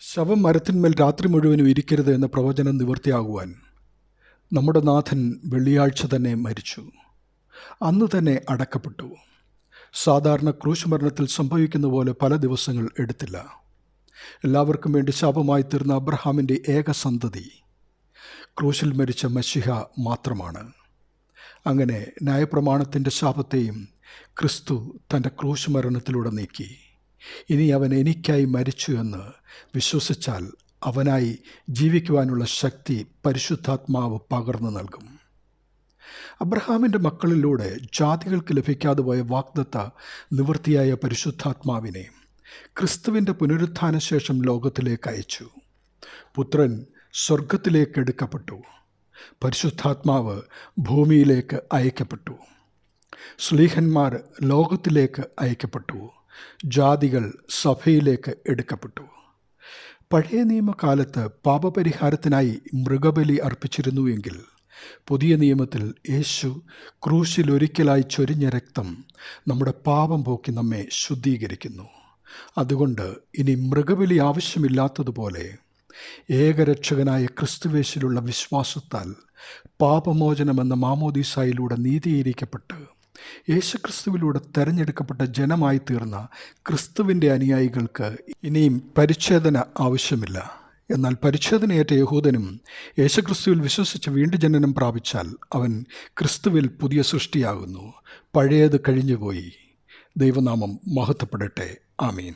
ശവം മരത്തിന്മേൽ രാത്രി മുഴുവനും ഇരിക്കരുത് എന്ന പ്രവചനം നിവൃത്തിയാകുവാൻ നമ്മുടെ നാഥൻ വെള്ളിയാഴ്ച തന്നെ മരിച്ചു. അന്ന് തന്നെ അടക്കപ്പെട്ടു. സാധാരണ ക്രൂശ് മരണത്തിൽ സംഭവിക്കുന്ന പോലെ പല ദിവസങ്ങൾ എടുത്തില്ല. എല്ലാവർക്കും വേണ്ടി ശാപമായി തീർന്ന അബ്രഹാമിന്റെ ഏക സന്തതി. ക്രൂശിൽ മരിച്ച മഷിഹ മാത്രമാണ്. അങ്ങനെ ന്യായപ്രമാണത്തിന്റെ ശാപത്തെയും ക്രിസ്തു തന്റെ ക്രൂശ് മരണത്തിലൂടെ നീക്കി. ഇനി അവൻ എനിക്കായി മരിച്ചു എന്ന് വിശ്വസിച്ചാൽ അവനായി ജീവിക്കുവാനുള്ള ശക്തി പരിശുദ്ധാത്മാവ് പകർന്നു നൽകും. അബ്രഹാമിന്റെ മക്കളിലൂടെ ജാതികൾക്ക് ലഭിക്കാതെ പോയ വാഗ്ദത്ത നിവൃത്തിയായ പരിശുദ്ധാത്മാവിനെ ക്രിസ്തുവിന്റെ പുനരുത്ഥാന ശേഷം ലോകത്തിലേക്ക് അയച്ചു. പുത്രൻ സ്വർഗത്തിലേക്ക് എടുക്കപ്പെട്ടു. പരിശുദ്ധാത്മാവ് ഭൂമിയിലേക്ക് അയക്കപ്പെട്ടു. സ്ലീഹന്മാർ ലോകത്തിലേക്ക് അയക്കപ്പെട്ടു. ജാതികൾ സഭയിലേക്ക് എടുക്കപ്പെട്ടു. പഴയ നിയമകാലത്ത് പാപപരിഹാരത്തിനായി മൃഗബലി അർപ്പിച്ചിരുന്നുവെങ്കിൽ പുതിയ നിയമത്തിൽ യേശു ക്രൂശിലൊരിക്കലായി ചൊരിഞ്ഞ രക്തം നമ്മുടെ പാപം പോക്കി നമ്മെ ശുദ്ധീകരിക്കുന്നു. അതുകൊണ്ട് ഇനി മൃഗബലി ആവശ്യമില്ലാത്തതുപോലെ ഏകരക്ഷകനായ ക്രിസ്തുവേശിലുള്ള വിശ്വാസത്താൽ പാപമോചനമെന്ന മാമോദീസായിലൂടെ നീതീകരിക്കപ്പെട്ട് യേശുക്രിസ്തുവിലൂടെ തെരഞ്ഞെടുക്കപ്പെട്ട ജനമായി തീർന്ന ക്രിസ്തുവിന്റെ അനുയായികൾക്ക് ഇനിയും പരിച്ഛേദന ആവശ്യമില്ല. എന്നാൽ പരിച്ഛേദനയേറ്റ യഹൂദനും യേശുക്രിസ്തുവിൽ വിശ്വസിച്ച് വീണ്ടും ജനനം പ്രാപിച്ചാൽ അവൻ ക്രിസ്തുവിൽ പുതിയ സൃഷ്ടിയാകുന്നു. പഴയത് കഴിഞ്ഞുപോയി. ദൈവനാമം മഹത്വപ്പെടട്ടെ. ആമീൻ.